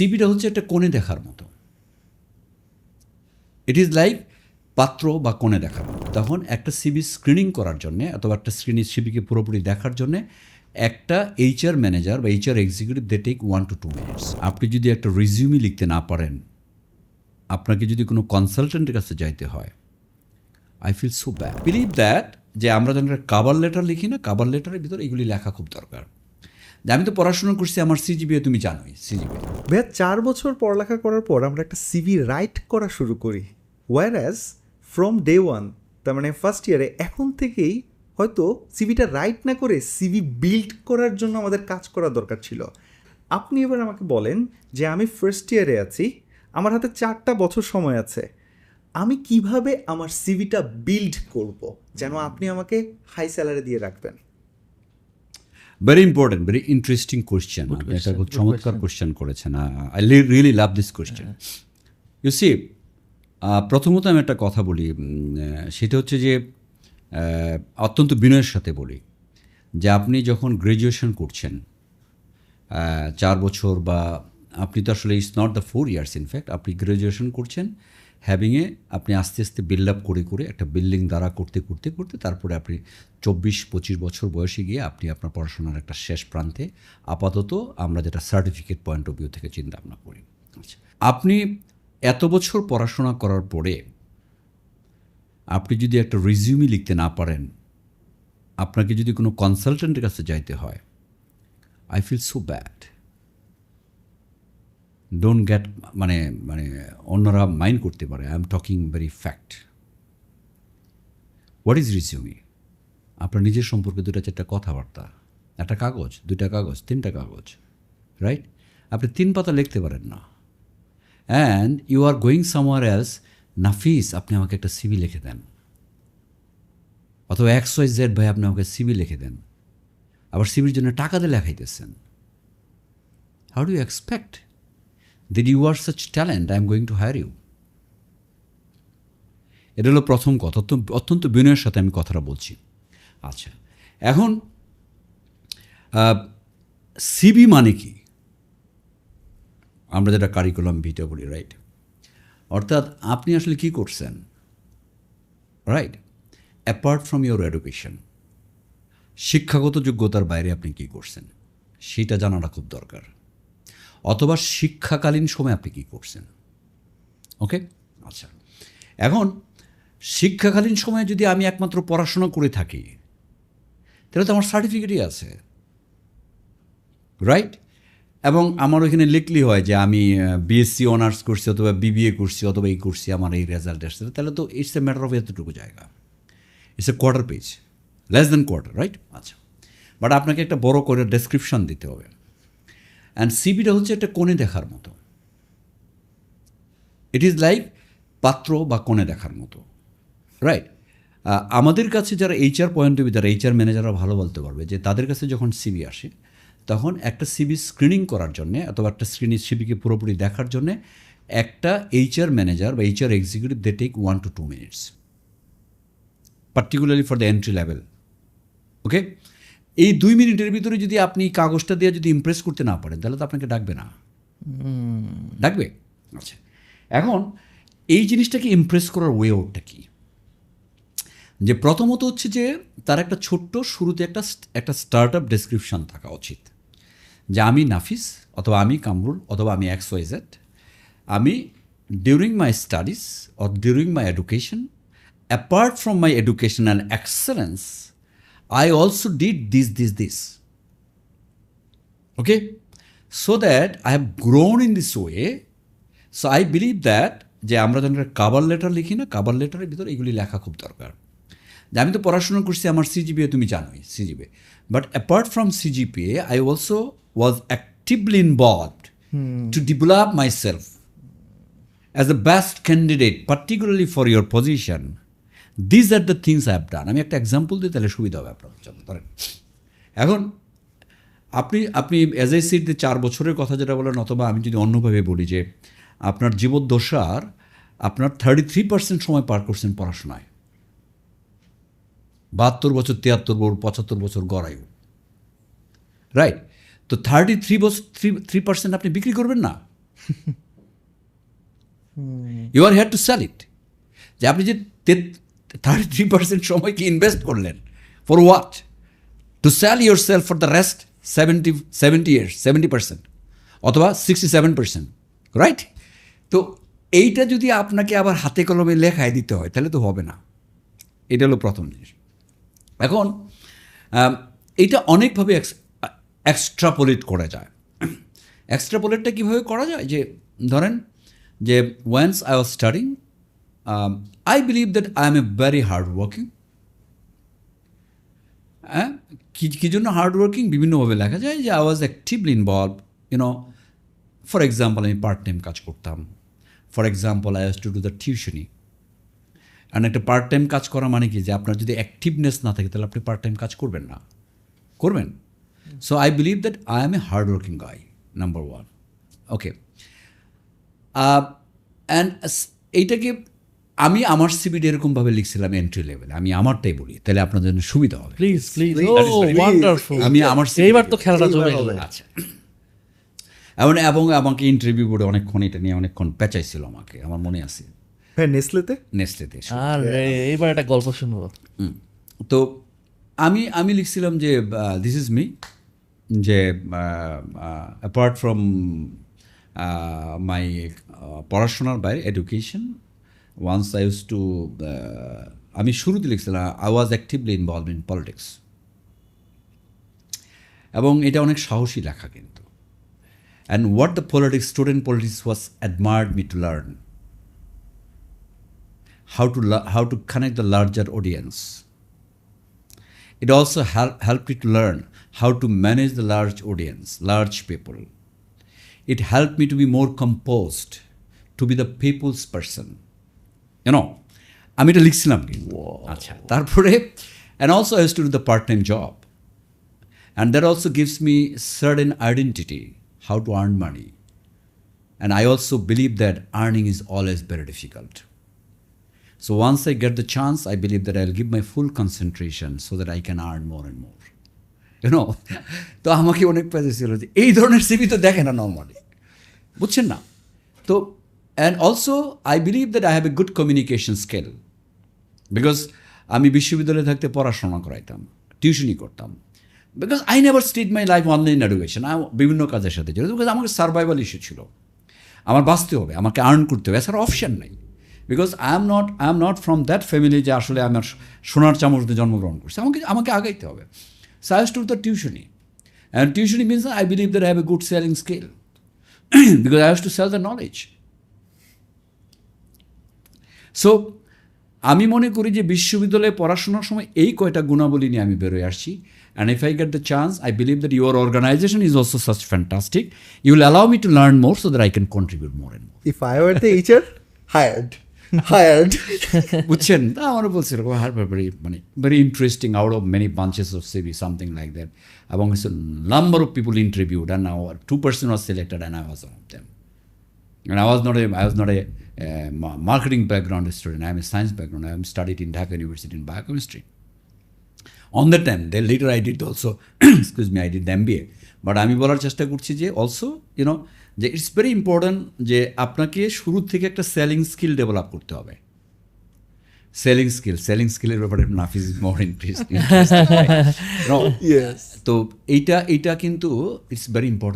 সিবিটা হচ্ছে একটা কোণে দেখার মতো। ইট ইজ লাইক পাত্র বা কোণে দেখার মতো। তখন একটা সিবি স্ক্রিনিং করার জন্যে অথবা একটা স্ক্রিনিং সিবিকে পুরোপুরি দেখার জন্যে একটা এইচআর ম্যানেজার বা HR executive they take one two two minutes আপনি যদি একটা রিজিউমি লিখতে না পারেন, আপনাকে যদি কোনো কনসালটেন্টের কাছে যাইতে হয় I feel so bad believe that যে আমরা যেন কাবার লেটার লিখি না কাবার লেটারের ভিতরে এগুলি লেখা খুব দরকার। আমি তো পড়াশোনা করছি, আমার সিজিবিএ তুমি জানোই সিজিবিএ ভাইয়া, চার বছর পড়ালেখা করার পর আমরা একটা সিভি রাইট করা শুরু করি। War as from day one তার মানে ফার্স্ট ইয়ারে এখন থেকেই হয়তো সিভিটা রাইট না করে সিভি বিল্ড করার জন্য আমাদের কাজ করা দরকার ছিল। আপনি এবার আমাকে বলেন যে আমি ফার্স্ট ইয়ারে আছি, আমার হাতে চারটা বছর সময় আছে, আমি কীভাবে আমার সিভিটা বিল্ড করব? যেন আপনি আমাকে হাই স্যালারি দিয়ে রাখবেন very important very interesting question আপনি একটা খুব চমৎকার কোয়েশ্চেন করেছেন। I really love this question you see প্রথমত আমি একটা কথা বলি সেটা হচ্ছে যে অত্যন্ত বিনয়ের সাথে বলি যে আপনি যখন গ্র্যাজুয়েশন করছেন চার বছর বা আপনি তো আসলে it's not the four years in fact আপনি গ্র্যাজুয়েশন করছেন হ্যাভিংয়ে আপনি আস্তে আস্তে বিল্ড আপ করে করে একটা বিল্ডিং দ্বারা করতে করতে করতে তারপরে আপনি চব্বিশ, পঁচিশ বছর বয়সে গিয়ে আপনি আপনার পড়াশোনার একটা শেষ প্রান্তে আপাতত আমরা যেটা সার্টিফিকেট পয়েন্ট অফ ভিউ থেকে চিন্তা ভাবনা করি। আচ্ছা আপনি এত বছর পড়াশোনা করার পরে আপনি যদি একটা রিজিউমি লিখতে না পারেন, আপনাকে যদি কোনো কনসালটেন্টের কাছে যাইতে হয় I feel so bad don't get মানে মানে অন্যরা মাইন্ড করতে পারে। I am talking very fact what is resume আপনার নিজের সম্পর্কে দুটা চারটা কথাবার্তা। একটা কাগজ, দুইটা কাগজ, তিনটা কাগজ রাইট আপনি তিন পাতা লিখতে পারেন না। And you are going somewhere else Nafis আপনি আমাকে একটা সিবি লিখে দেন। অথবা এক্স ওয়াই জেড ভাই আপনি আমাকে সিবি লিখে দেন। আবার সিবির জন্য টাকা দিয়ে লেখাইতেছেন। How do expect that you are such talent I am going to hire you এটা হলো প্রথম কথা। অত্যন্ত বিনয়ের সাথে আমি কথাটা বলছি। আচ্ছা এখন সিবি মানে কি? আমরা যেটা কারিকুলাম ভিটা বলি রাইট অর্থাৎ আপনি আসলে কি করছেন? Right apart from your education শিক্ষাগত যোগ্যতার বাইরে আপনি কি করছেন? সেটা জানাটা খুব দরকার। অথবা শিক্ষাকালীন সময় আপনি কি করছেন? ওকে? আচ্ছা। এখন, শিক্ষাকালীন সময়ে যদি আমি একমাত্র পড়াশোনা করে থাকি, তাহলে তো আমার সার্টিফিকেটই আছে। রাইট এবং আমার ওইখানে লিখলি হয় যে আমি বিএসসি অনার্স করছি অথবা বিবিএ করছি অথবা এই করছি, আমার এই রেজাল্ট এসছে তাহলে তো ইটস এ ম্যাটার অফ এতটুকু জায়গা। It's a quarter page less than quarter right আচ্ছা। বাট আপনাকে একটা বড় করে ডেসক্রিপশন দিতে হবে। অ্যান্ড সিবিটা হচ্ছে একটা কোণে দেখার মতো। ইট ইজ লাইক পাত্র বা কোণে দেখার মতো। রাইট আমাদের কাছে যারা এইচআর পয়েন্ট অফ যারা এইচআর ম্যানেজাররা ভালো বলতে পারবে যে তাদের কাছে যখন সিবি আসে, তখন একটা সিবি স্ক্রিনিং করার জন্যে অথবা একটা স্ক্রিনিং সিবিকে পুরোপুরি দেখার জন্যে একটা এইচআর ম্যানেজার বা HR executive they take one two two minutes particularly for the entry level okay এই দুই মিনিটের ভিতরে যদি আপনি কাগজটা দিয়ে যদি ইমপ্রেস করতে না পারেন, তাহলে তো আপনাকে ডাকবে না। ডাকবে? আচ্ছা। এখন, এই জিনিসটাকে ইমপ্রেস করার ওয়ে আউটটা কী? যে প্রথমত হচ্ছে যে, তার একটা ছোট্ট শুরুতে একটা একটা স্টার্ট আপ ডেসক্রিপশন থাকা উচিত। যে আমি নাফিস, অথবা আমি কামরুল, অথবা আমি এক্স ওয়াই জেড আমি during my studies or during my education apart from my education and excellence I also did this this this okay so that I have grown in this way so I believe that যে আমরা যখন কাবার letter লিখি না কাবার লেটারের ভিতরে এগুলি লেখা খুব দরকার। যে আমি তো পড়াশোনা করছি আমার সিজিপিএ তুমি জানোই CGPA but apart from CGPA I also was actively involved to develop my self as the best candidate particularly for your position this are the things I have done আমি একটা এক্সাম্পল দিই তাহলে সুবিধা হবে আপনার জন্য। ধরেন এখন আপনি আপনি এজ আই সিট চার বছরের কথা যেটা বলেন অথবা আমি যদি অন্যভাবে বলি যে আপনার জীবদ্দশার আপনার থার্টি থ্রি পার্সেন্ট সময় পার করছেন পড়াশোনায়। বাহাত্তর বছর তিয়াত্তর বছর পঁচাত্তর বছর গড়ায়ু রাইট তো থার্টি থ্রি বছর থ্রি থ্রি পার্সেন্ট আপনি বিক্রি করবেন না। You are here to sell it যে আপনি যে থার্টি থ্রি পার্সেন্ট সময়কে ইনভেস্ট করলেন? For what to sell your self for the rest seventy seventy years seventy percent অথবা সিক্সটি সেভেন পার্সেন্ট রাইট তো এইটা যদি আপনাকে আবার হাতে কলমে লেখায় দিতে হয়, তাহলে তো হবে না। এটা হলো প্রথম জিনিস। এখন এটা অনেকভাবে এক্সট্রাপোলেট করা যায়। এক্সট্রাপোলেটটা কীভাবে করা যায়? যে, ধরেন যে once I was studying I believe that I am a very hard working হ্যাঁ কি, কী জন্য হার্ড ওয়ার্কিং বিভিন্নভাবে লেখা যায় যে I was actively involve you know for example আমি পার্ট টাইম কাজ করতাম। For example I has to do the টিউশনি আর একটা পার্ট টাইম কাজ করা মানে কি? যে আপনার যদি অ্যাক্টিভনেস না থাকে, তাহলে আপনি পার্ট টাইম কাজ করবেন না। করবেন? So I believe that I am a hard working guy number one okay and এইটাকে আমি আমার সিবিটা এরকম ভাবে লিখছিলাম এন্ট্রি লেভেল আমি আমারটাই বলি তাহলে আপনাদের জন্য সুবিধা হবে। প্লিজ প্লিজ ওয়ান্ডারফুল আমি আমার এইবার তো খেলাটা জমে গেল। আচ্ছা। এবং এবং আমাকে ইন্টারভিউ বোর্ডে অনেকক্ষণ এটা নিয়ে অনেকক্ষণ পেঁচাইছিল আমাকে আমার মনে আছে। হ্যাঁ নেসলেতে? নেসলেতে আরে এইবার একটা গল্প শুনব। হুম। তো আমি আমি লিখছিলাম যে দিস ইজ মি যে অ্যাপার্ট ফ্রম মাই পড়াশোনার বাইরে education once I use to আমি শুরুতে লিখছিলাম I was actively involve in politics এবং এটা অনেক সাহসী লেখা কিন্তু and what the politics student politics was admired me to learn how to la- how to connect the larger audience. It also hel- helped me to learn how to manage the large audience, large people. It helped me to be more composed, to be the people's person. You know, আমি এটা লিখছিলাম কিন্তু আচ্ছা তারপরে and also I used to do the part-time job. And that also gives me certain identity, how to earn money. And I also believe that earning is always very difficult. So once I get the chance, I believe that I'll give my full concentration so that I can earn more and more. You know? তো আমাকে অনেক পেজে যে এই ধরনের CV তো দেখে না নর্মালি বুঝছেন না তো and also I believe that I have a good communication skill because আমি বিশ্ববিদ্যালয়ে থাকতে পড়াশোনা করাইতাম টিউশনি করতাম। Because I never stayed my life online education বিভিন্ন কাজের সাথে জড়িত। বিকজ আমাকে সার্ভাইভাল ইস্যু ছিল। আমার বাঁচতে হবে, আমাকে আর্ন করতে হবে। এছাড়া অপশান নাই। Because I am not I am not from that family যে আসলে আমার সোনার চামচতে জন্মগ্রহণ করছে। আমাকে আমাকে আগাইতে হবে। সাইজ টু দ্য টিউশনি অ্যান্ড টিউশনি means I believe that have a good selling skill because I have to sell the knowledge so আমি মনে করি যে বিশ্ববিদ্যালয়ে পড়াশোনার সময় এই কয়টা গুণাবলী নিয়ে আমি বেরোয় আসছি। And if I get the chance I believe that your organization is also such fantastic you will allow me to learn more so that I can contribute more and more if I were the HR hired hired বুঝছেন? তা আমারও বলছিল her very মানে very interesting out of many bunches of CV something like that এবং number of people interviewed and our two percent was selected and I was on off I was not a, I was not a uh, ma- marketing background student. I am a science background. I am studied in Dhaka University in biochemistry. On that time, then later I did also, excuse me, I did the MBA. But আমি বলার চেষ্টা করছি যে also you know যে it's very important যে আপনাকে শুরু থেকে একটা সেলিং স্কিল ডেভেলপ করতে হবে সেলিং স্কিল সেলিং স্কিলের ব্যাপারে নাফিজ মোর ইন্টারেস্ট তো এইটা এইটা কিন্তু ইটস ভেরি ইম্পর্টেন্ট